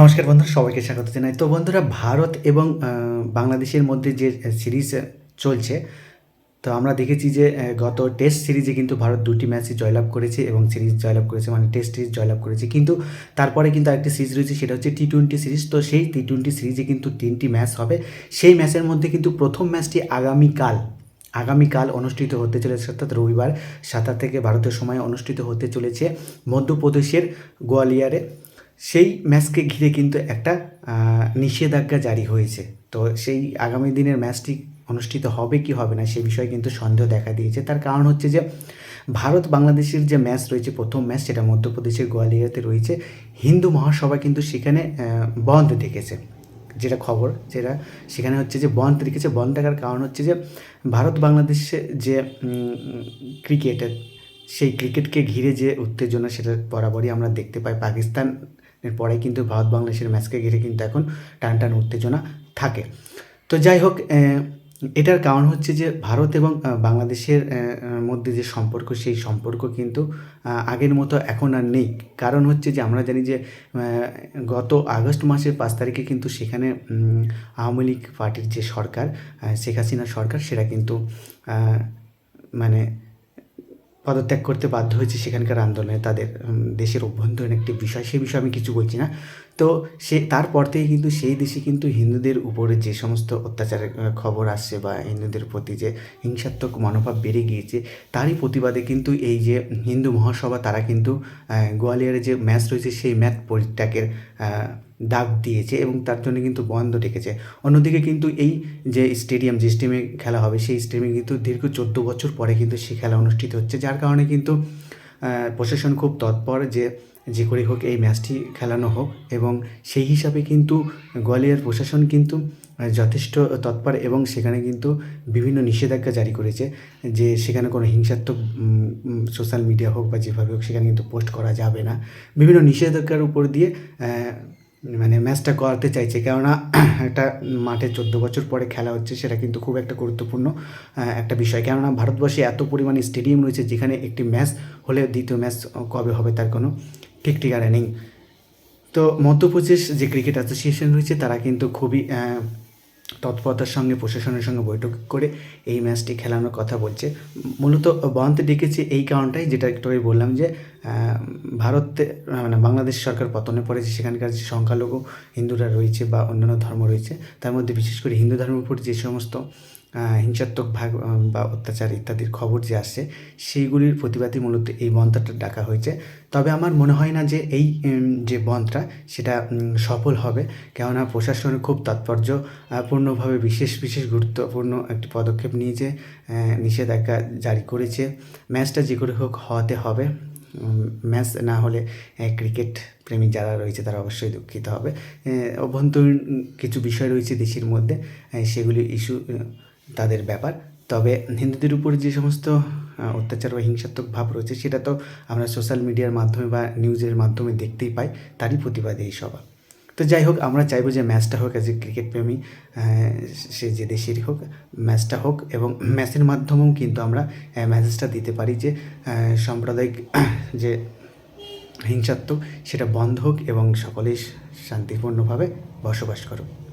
নমস্কার বন্ধুরা, সবাইকে স্বাগত জানাই। তো বন্ধুরা, ভারত এবং বাংলাদেশের মধ্যে যে সিরিজ চলছে, তো আমরা দেখেছি যে গত টেস্ট সিরিজে কিন্তু ভারত দুটি ম্যাচে জয়লাভ করেছে এবং সিরিজ জয়লাভ করেছে মানে টেস্ট সিরিজ জয়লাভ করেছে। কিন্তু তারপরে কিন্তু আরেকটি সিরিজ রয়েছে, সেটা হচ্ছে টি টোয়েন্টি সিরিজ। তো সেই টি টোয়েন্টি সিরিজে কিন্তু তিনটি ম্যাচ হবে। সেই ম্যাচের মধ্যে কিন্তু প্রথম ম্যাচটি আগামীকাল আগামীকাল অনুষ্ঠিত হতে চলেছে, অর্থাৎ রবিবার, সাতার থেকে ভারতের সময় অনুষ্ঠিত হতে চলেছে মধ্যপ্রদেশের গোয়ালিয়রে। সেই ম্যাচকে ঘিরে কিন্তু একটা নিষেধাজ্ঞা জারি হয়েছে। তো সেই আগামী দিনের ম্যাচটি অনুষ্ঠিত হবে কি হবে না সে বিষয়ে কিন্তু সন্দেহ দেখা দিয়েছে। তার কারণ হচ্ছে যে, ভারত বাংলাদেশের যে ম্যাচ রয়েছে, প্রথম ম্যাচ সেটা মধ্যপ্রদেশের গোয়ালিয়রে রয়েছে, হিন্দু মহাসভা কিন্তু সেখানে বন্ধ থেকেছে। যেটা খবর, যেটা সেখানে হচ্ছে যে বন্ধ রেখেছে বন্ধ থাকার কারণ হচ্ছে যে, ভারত বাংলাদেশে যে ক্রিকেটের সেই ক্রিকেটকে ঘিরে যে উত্তেজনা সেটা বরাবরই আমরা দেখতে পাই। পাকিস্তানের পরে কিন্তু ভারত বাংলাদেশের ম্যাচকে ঘিরে কিন্তু এখন টান টান উত্তেজনা থাকে। তো যাই হোক এটার কারণ হচ্ছে যে ভারত এবং বাংলাদেশের মধ্যে যে সম্পর্ক, সেই সম্পর্ক কিন্তু আগের মতো এখন আর নেই। কারণ হচ্ছে যে আমরা জানি যে গত আগস্ট মাসের পাঁচ তারিখে কিন্তু সেখানে আওয়ামী লীগ পার্টির যে সরকার শেখ হাসিনা সরকার, সেটা কিন্তু মানে পদত্যাগ করতে বাধ্য হয়েছে সেখানকার আন্দোলনে তাদের দেশের অভ্যন্তরীণ একটি বিষয়। সে বিষয়ে আমি কিছু বলছি না। তো সে, তারপর থেকে কিন্তু সেই দেশে কিন্তু হিন্দুদের উপরে যে সমস্ত অত্যাচারের খবর আসছে বা হিন্দুদের প্রতি যে হিংসাত্মক মনোভাব বেড়ে গিয়েছে, তারই প্রতিবাদে কিন্তু এই যে হিন্দু মহাসভা, তারা কিন্তু গোয়ালিয়রে যে ম্যাচ রয়েছে, সেই ম্যাচ পরিত্যাগের ডাক দিয়েছে এবং তার জন্য কিন্তু বন্ধ রেখেছে। অন্যদিকে কিন্তু এই যে স্টেডিয়াম, যে স্টেমে খেলা হবে, সেই স্টেমে কিন্তু দীর্ঘ চোদ্দ বছর পরে কিন্তু সেই খেলা অনুষ্ঠিত হচ্ছে, যার কারণে কিন্তু প্রশাসন খুব তৎপর যে যে করে হোক এই ম্যাচটি খেলানো হোক এবং সেই হিসাবে কিন্তু গোয়ালিয়র প্রশাসন কিন্তু যথেষ্ট তৎপর এবং সেখানে কিন্তু বিভিন্ন নিষেধাজ্ঞা জারি করেছে যে সেখানে কোনো হিংসাত্মক সোশ্যাল মিডিয়া হোক বা যেভাবে হোক সেখানে কিন্তু পোস্ট করা যাবে না। বিভিন্ন নিষেধাজ্ঞার উপর দিয়ে মানে ম্যাচটা করাতে চাইছে। কেননা একটা মাঠে চোদ্দ বছর পরে খেলা হচ্ছে সেটা কিন্তু খুব একটা গুরুত্বপূর্ণ একটা বিষয়। কেননা ভারতবর্ষে এত পরিমাণে স্টেডিয়াম রয়েছে যেখানে একটি ম্যাচ হলে দ্বিতীয় ম্যাচ কবে হবে তার কোনো ঠিক ঠিকানা নেই তো মধ্যপ্রদেশ যে ক্রিকেট অ্যাসোসিয়েশন রয়েছে, তারা কিন্তু খুবই তৎপরতার সঙ্গে, প্রশাসনের সঙ্গে বৈঠক করে এই ম্যাচটি খেলানোর কথা বলছে। মূলত বন্ধ ডেকেছে এই কারণটাই, যেটা একটু আগে বললাম যে ভারতে মানে বাংলাদেশ সরকার পতনে পড়ে যে সেখানকার যে সংখ্যালঘু হিন্দুরা রয়েছে বা অন্যান্য ধর্ম রয়েছে, তার মধ্যে বিশেষ করে হিন্দু ধর্মের উপর যে সমস্ত হিংসাত্মক ভাগ বা অত্যাচার ইত্যাদির খবর যে আসছে সেইগুলির প্রতিবাদে মূলত এই বন্ধটা ডাকা হয়েছে। তবে আমার মনে হয় না যে এই যে বন্ধটা সেটা সফল হবে। কেননা প্রশাসনের খুব তাৎপর্যপূর্ণভাবে বিশেষ বিশেষ গুরুত্বপূর্ণ একটি পদক্ষেপ নিয়েছে আহ, নিষেধাজ্ঞা জারি করেছে। ম্যাচটা যে করে হোক হওয়াতে হবে। ম্যাচ না হলে ক্রিকেট প্রেমী যারা রয়েছে তারা অবশ্যই দুঃখিত হবে। অভ্যন্তরীণ কিছু বিষয় রয়েছে দেশের মধ্যে সেগুলি ইস্যু তাদের ব্যাপার। তবে হিন্দুদের উপর যে সমস্ত অত্যাচার বা হিংসাত্মক ভাব রয়েছে, সেটা তো আমরা সোশ্যাল মিডিয়ার মাধ্যমে বা নিউজের মাধ্যমে দেখতেই পাই, তারই প্রতিবাদে এই সভা। তো যাই হোক, আমরা চাইব যে ম্যাচটা হোক অ্যাজ এ ক্রিকেট প্রেমী সে যে দেশেরই হোক ম্যাচটা হোক এবং ম্যাচের মাধ্যমেও কিন্তু আমরা মেসেজটা দিতে পারি যে সাম্প্রদায়িক যে হিংসাত্মক, সেটা বন্ধ হোক এবং সকলেই শান্তিপূর্ণভাবে বসবাস করুক।